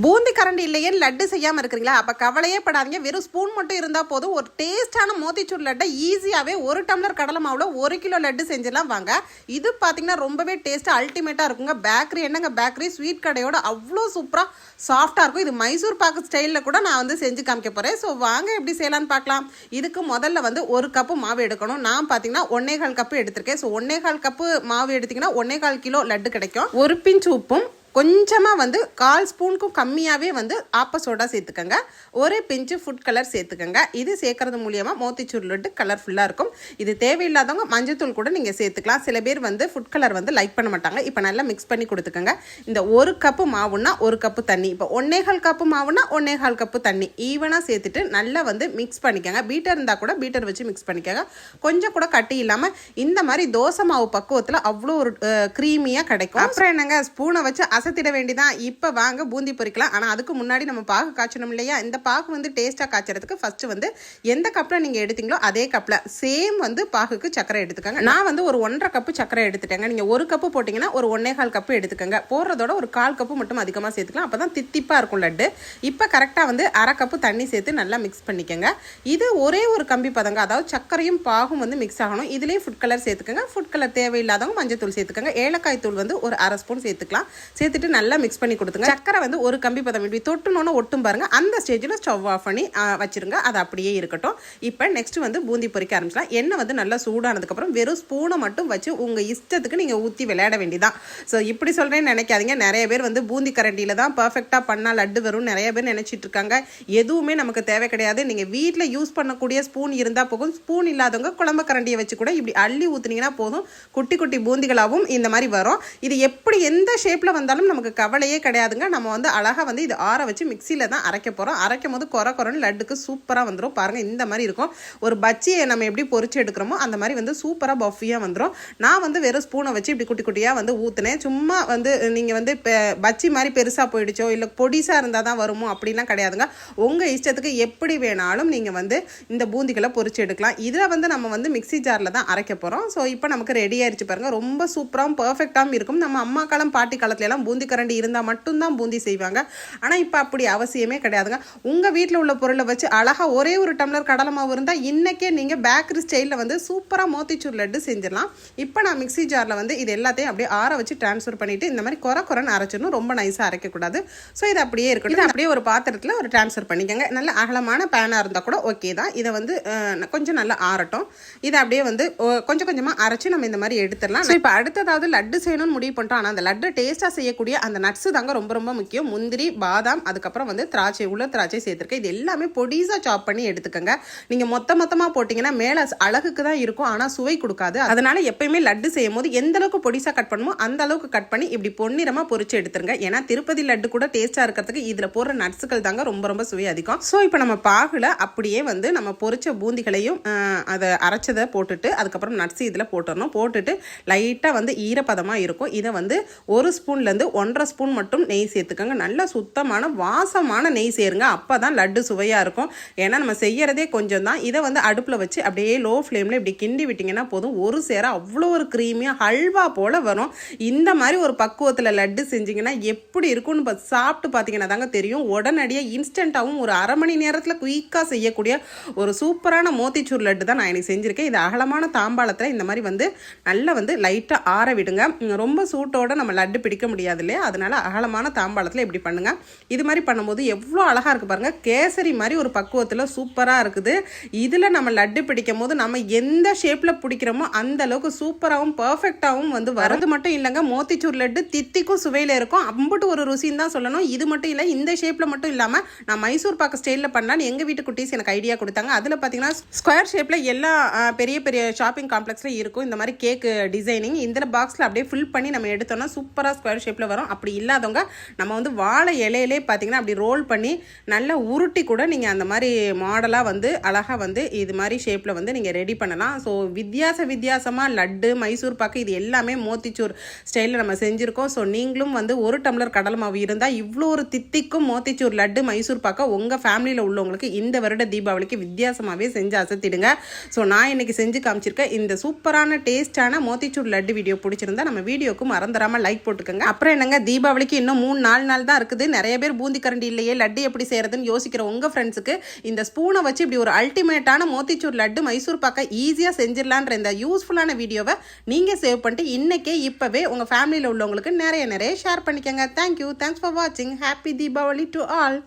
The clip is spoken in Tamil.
பூந்தி கரண்டி இல்லையே லட்டு செய்யாமல் இருக்கிறீங்களா? அப்போ கவலையே படாதீங்க. வெறும் ஸ்பூன் மட்டும் இருந்தால் போதும். ஒரு டேஸ்டான மோத்திச்சூர் லட்டை ஈஸியாகவே ஒரு டம்ளர் கடலை மாவில் ஒரு கிலோ லட்டு செஞ்செல்லாம் வாங்க. இது பார்த்தீங்கன்னா ரொம்பவே டேஸ்ட்டாக அல்டிமேட்டாக இருக்குங்க. பேக்கரி என்னங்க பேக்கரி ஸ்வீட் கடையோட அவ்வளோ சூப்பராக சாஃப்டாக இருக்கும். இது மைசூர் பாக்கு ஸ்டைலில் கூட நான் வந்து செஞ்சு காமிக்க போகிறேன் ஸோ வாங்க எப்படி செய்யலாம்னு பார்க்கலாம். இதுக்கு முதல்ல வந்து ஒரு கப்பு மாவு எடுக்கணும். நான் பார்த்தீங்கன்னா ஒன்னேகால் கப்பு எடுத்திருக்கேன். ஸோ ஒன்னேகால் கப்பு மாவு எடுத்திங்கன்னா ஒன்னேகால் கிலோ லட்டு கிடைக்கும். ஒரு பிஞ்ச் உப்பும் கொஞ்சமாக வந்து கால் ஸ்பூனுக்கும் கம்மியாகவே வந்து ஆப்ப சோடா சேர்த்துக்கோங்க. ஒரு பிஞ்சு ஃபுட் கலர் சேர்த்துக்கோங்க. இது சேர்க்கறது மூலியமாக மோத்திச்சூர் லட்டு கலர்ஃபுல்லாக இருக்கும். இது தேவையில்லாதவங்க மஞ்சத்தூள் கூட நீங்கள் சேர்த்துக்கலாம். சில பேர் வந்து ஃபுட் கலர் வந்து லைக் பண்ண மாட்டாங்க. இப்போ நல்லா மிக்ஸ் பண்ணி கொடுத்துக்கோங்க. இந்த ஒரு கப்பு மாவுன்னா ஒரு கப்பு தண்ணி. இப்போ ஒன்னேகால் கப்பு மாவுன்னா ஒன்னேகால் கப்பு தண்ணி. ஈவனாக சேர்த்துட்டு நல்லா வந்து மிக்ஸ் பண்ணிக்கோங்க. பீட்டர் இருந்தால் கூட பீட்டர் வச்சு மிக்ஸ் பண்ணிக்கோங்க. கொஞ்சம் கூட கட்டி இல்லாமல் இந்த மாதிரி தோசை மாவு பக்குவத்தில் அவ்வளோ ஒரு க்ரீமியாக கிடைக்கும். அப்புறம் என்னங்க? ஸ்பூனை வச்சு அசத்திட வேண்டிதான். இப்போ வாங்க பூந்தி பொரிக்கலாம் ஆனால் அதுக்கு முன்னாடி நம்ம பாகு காய்ச்சணும் இல்லையா? இந்த பாகு வந்து டேஸ்ட்டாக காய்ச்சறதுக்கு ஃபஸ்ட்டு வந்து எந்த கப்பில் நீங்கள் எடுத்தீங்களோ அதே கப்பில் சேம் வந்து பாகுக்கு சக்கரை எடுத்துக்கோங்க. நான் வந்து ஒரு ஒன்றரை கப்பு சக்கரை எடுத்துட்டேங்க. நீங்கள் ஒரு கப்பு போட்டிங்கன்னா ஒரு ஒன்னே கால் கப்பு எடுத்துக்கோங்க. போடுறதோட ஒரு கால் கப்பு மட்டும் அதிகமாக சேர்த்துக்கலாம். அப்போ தான் தித்திப்பாக இருக்கும் லட்டு. இப்போ கரெக்டாக வந்து அரை கப்பு தண்ணி சேர்த்து நல்லா மிக்ஸ் பண்ணிக்கோங்க. இது ஒரே ஒரு கம்பி பதங்க. அதாவது சர்க்கரையும் பாகும் வந்து மிக்ஸ் ஆகணும். இதுலேயும் ஃபுட் கலர் சேர்த்துக்கோங்க. ஃபுட் கலர் தேவையில்லாதவங்க மஞ்சள் தூள் சேர்த்துக்கோங்க. ஏலக்காய் தூள் வந்து ஒரு அரை ஸ்பூன் சேர்த்துக்கலாம். சேர்த்துட்டு நல்லா மிக்ஸ் பண்ணி கொடுத்துங்க சக்கரை வந்து ஒரு கம்பி பதம். இப்படி தொட்டுனோன்னு ஒட்டும் பாருங்க. அந்த ஸ்டேஜில் ஸ்டவ் ஆஃப் பண்ணி வச்சிருங்க. அது அப்படியே இருக்கட்டும். இப்போ நெக்ஸ்ட் வந்து பூந்தி பொரிக்க ஆரம்பிச்சலாம் எண்ணெய் வந்து நல்லா சூடானதுக்கப்புறம் வெறும் ஸ்பூனை மட்டும் வச்சு உங்கள் இஷ்டத்துக்கு நீங்கள் ஊற்றி விளையாட வேண்டியதான் ஸோ இப்படி சொல்கிறேன்னு நினைக்காதீங்க. நிறைய பேர் வந்து பூந்தி கரண்டியில் தான் பர்ஃபெக்டாக பண்ணால் லட்டு வரும் நிறைய பேர் நினச்சிட்டு இருக்காங்க. எதுவுமே நமக்கு தேவை கிடையாது. நீங்கள் வீட்டில் யூஸ் பண்ணக்கூடிய ஸ்பூன் இருந்தால் போகும் ஸ்பூன் இல்லாதவங்க குழம்பு கரண்டியை வச்சு கூட இப்படி அள்ளி ஊற்றுனீங்கன்னா போதும். குட்டி குட்டி பூந்திகளாகவும் இந்த மாதிரி வரும். இது எப்படி எந்த ஷேப்பில் வந்தாலும் நமக்கு கவலையே கிடையாதுங்க. நம்ம வந்து அழகாக வந்து இது ஆற வச்சு மிக்சியில் தான் அரைக்க போகிறோம் அரைக்கும் போது குறை குறைன்னு லட்டுக்கு சூப்பராக வந்துடும் பாருங்கள் இந்த மாதிரி இருக்கும். ஒரு பஜ்ஜியை நம்ம எப்படி பொரிச்சு எடுக்கிறோமோ அந்த மாதிரி வந்து சூப்பராக பஃபியாக வந்துடும் நான் வந்து வெறும் ஸ்பூனை வச்சு இப்படி குட்டி குட்டியாக வந்து ஊற்றுனேன் சும்மா வந்து நீங்கள் வந்து பெ- பஜ்ஜி மாதிரி பெருசாக போயிடுச்சோ இல்லை பொடிசாக இருந்தால் தான் வருமோ அப்படிலாம் கிடையாதுங்க. உங்கள் இஷ்டத்துக்கு எப்படி வேணாலும் நீங்கள் வந்து இந்த பூந்திகளை பொரிச்சு எடுக்கலாம். இதில் வந்து நம்ம வந்து மிக்ஸி ஜாரில் தான் அரைக்க போகிறோம் ஸோ இப்போ நமக்கு ரெடி ஆயிடுச்சு பாருங்கள் ரொம்ப சூப்பராகவும் பர்ஃபெக்டாகவும் இருக்கும். நம்ம அம்மா காலம் பாட்டி காலத்துல எல்லாம் பூந்தி கரண்டி இருந்தால் மட்டும்தான் பூந்தி செய்வாங்க. ஆனால் இப்போ அப்படி அவசியமே கிடையாதுங்க. உங்கள் வீட்டில் உள்ள பொருளை வச்சு அழகாக ஒரே ஒரு டம்ளர் கடலை மாவு இருந்தால் இன்றைக்கே நீங்கள் பேக்கரி ஸ்டைலில் வந்து சூப்பராக மோத்திச்சூர் லட்டு செஞ்சிடலாம். இப்போ நான் மிக்ஸி ஜாரில் வந்து இது எல்லாத்தையும் அப்படியே ஆற வச்சு ட்ரான்ஸ்ஃபர் பண்ணிவிட்டு இந்த மாதிரி குறை குறைன்னு அரைச்சிடணும். ரொம்ப நைஸாக அரைக்கக்கூடாது. ஸோ இது அப்படியே இருக்கட்டும். இது அப்படியே ஒரு பாத்திரத்தில் ஒரு ட்ரான்ஸ்ஃபர் பண்ணிக்கோங்க. நல்ல அகலமான பேனாக இருந்தால் கூட ஓகே தான். இதை வந்து கொஞ்சம் நல்லா ஆறட்டும். இதை அப்படியே வந்து கொஞ்சம் கொஞ்சமாக அரைச்சி நம்ம இந்த மாதிரி எடுத்துடலாம். ஸோ இப்போ அடுத்ததாவது லட்டு செய்யணும்னு முடிவு பண்ணிட்டோம். ஆனால் அந்த லட்டு டேஸ்ட்டாக செய்யக்கூடிய அந்த நட்ஸு தாங்க ரொம்ப ரொம்ப முக்கியம். முந்திரி பாதாம் அதுக்கப்புறம் வந்து திராட்சை உள்ள திராட்சை சேர்த்துருக்கேன். இது எல்லாமே பொடிசாக சாப் பண்ணி எடுத்துக்கோங்க. நீங்கள் மொத்த மொத்தமாக போட்டிங்கன்னா மேலே அழகுக்கு தான் இருக்கும். ஆனால் சுவை கொடுக்காது. அதனால் எப்பயுமே லட்டு செய்யும் போது எந்த அளவுக்கு பொடிசாக கட் பண்ணுமோ அந்த அளவுக்கு கட் பண்ணி இப்படி பொன்னிறமாக பொரிச்சு எடுத்துருங்க. ஏன்னா திருப்பதி லட்டு கூட டேஸ்ட்டாக இருக்கிறதுக்கு இதில் போடுற நட்ஸுகள் தாங்க ரொம்ப ரொம்ப சுவை அதிகம். ஸோ இப்போ நம்ம பாகில் அப்படியே வந்து நம்ம பொறிச்ச பூந்திகளையும் அதை அரைச்சதை போட்டுட்டு அதுக்கப்புறம் நட்ஸ் இதில் போட்டுடணும் போட்டுட்டு லைட்டாக வந்து ஈரப்பதமாக இருக்கும். இதை வந்து ஒரு ஸ்பூன்லேருந்து ஒன்றரை ஸ்பூன் மட்டும் நெய் சேர்த்துக்கோங்க. நல்ல சுத்தமான வாசமான நெய் சேருங்க. அப்போ தான் லட்டு சுவையாக இருக்கும். ஏன்னா நம்ம செய்கிறதே கொஞ்சம் தான் இதை வந்து அடுப்பில் வச்சு அப்படியே லோ ஃப்ளேமில் இப்படி கிண்டி விட்டிங்கன்னா போதும். ஒரு சேர அவ்வளோ ஒரு க்ரீமியாக ஹல்வா போல் வரும். இந்த மாதிரி ஒரு பக்குவத்தில் லட்டு செஞ்சிங்கன்னா எப்படி இருக்கும்னு பா- சாப்பிட்டு பார்த்தீங்கன்னா தாங்க தெரியும். உடனடியாக இன்ஸ்டண்ட்டாகவும் ஒரு அரை மணி நேரத்தில் குயிக்காக செய்யக்கூடிய ஒரு சூப்பரான மோத்திச்சூர் லட்டு தான் நான் எனக்கு செஞ்சுருக்கேன். இது அகலமான தாம்பாளத்தில் இந்த மாதிரி வந்து நல்லா வந்து லைட்டாக ஆற விடுங்க. ரொம்ப சூட்டோட நம்ம லட்டு பிடிக்க முடியாது. இல்லையா? அதனால் அகலமான தாம்பாளத்தில் இப்படி பண்ணுங்கள் இது மாதிரி பண்ணும்போது எவ்வளோ அழகாக இருக்குது பாருங்கள் கேசரி மாதிரி ஒரு பக்குவத்தில் சூப்பராக இருக்குது. இதில் நம்ம லட்டு பிடிக்கும் போது நம்ம எந்த ஷேப்பில் பிடிக்கிறோமோ அந்த அளவுக்கு சூப்பராகவும் பர்ஃபெக்டாகவும் வந்து வரது மட்டும் இல்லைங்க. மோத்திச்சூர் லட்டு தித்திக்கும் சுவையில் இருக்கும். அம்புட்டு ஒரு ருசின்னு தான் சொல்லணும். இது மட்டும் இல்லை இந்த ஷேப்பில் மட்டும் இல்லாமல் நான் மைசூர் பாக்கு ஸ்டைலில் பண்ணலான்னு எங்கள் வீட்டு குட்டீஸ் எனக்கு ஐடியா கொடுத்தாங்க. அதில் பார்த்தீங்கன்னா ஸ்கொயர் ஷேப்பில் எல்லா பெரிய பெரிய ஷாப்பிங் காம்ப்ளெக்ஸில் இருக்கும். இந்த மாதிரி கேக் டிசைனிங் இந்த பாக்ஸில் அப்படியே ஃபில் பண்ணி நம்ம எடுத்தோம்னா சூப்பராக ஸ்கொயர் ஷேப்பில் வரும். அப்படி இல்லாதவங்க நம்ம வந்து வாழை இலையிலே பார்த்தீங்கன்னா அப்படி ரோல் பண்ணி நல்லா உருட்டி கூட நீங்கள் அந்த மாதிரி மாடலாக வந்து அழகாக வந்து இது மாதிரி ஷேப்பில் வந்து நீங்கள் ரெடி பண்ணலாம். ஸோ வித்தியாச வித்தியாசமாக லட்டு மைசூர் பாக்கு இது எல்லாமே மோத்திச்சூர் ஸ்டைலில் நம்ம செஞ்சுருக்கோம். ஸோ நீங்களும் வந்து ஒரு டம்ளர் கடலை மாவு இருந்தால் இவ்வளோ ஒரு தித்திக்கும் மோத்திச்சூர் லட்டு மைசூர் பாக்கை உங்கள் ஃபேமிலியில் உள்ளவங்களுக்கு இந்த வருட தீபாவளிக்கு வித்தியாசமாகவே செஞ்சு அசத்திடுங்க. ஸோ நான் இன்றைக்கி செஞ்சு காமிச்சிருக்கேன் இந்த சூப்பரான டேஸ்டான மோத்திச்சூர் லட்டு வீடியோ பிடிச்சிருந்தா நம்ம வீடியோக்கு மறந்துடாமல் லைக் போட்டுக்கோங்க. அப்புறம் அப்புறம் என்னங்க தீபாவளிக்கு இன்னும் மூணு நாலு நாள் தான் இருக்குது. நிறைய பேர் பூந்தி கரண்டி இல்லையே லட்டு எப்படி செய்யறதுன்னு யோசிக்கிற உங்க ஃப்ரெண்ட்ஸுக்கு இந்த ஸ்பூனை வச்சு இப்படி ஒரு அல்டிமேட்டான மோத்திச்சூர் லட்டு மைசூர் பாக்க ஈஸியாக செஞ்சிடலான்ற இந்த யூஸ்ஃபுல்லான வீடியோவை நீங்கள் சேவ் பண்ணிட்டு இன்னைக்கே இப்போவே உங்கள் ஃபேமிலியில் உள்ளவங்களுக்கு நிறைய நிறைய ஷேர் பண்ணிக்கோங்க. தேங்க்யூ தேங்க்ஸ் ஃபார் வாட்சிங் ஹாப்பி தீபாவளி டு ஆல்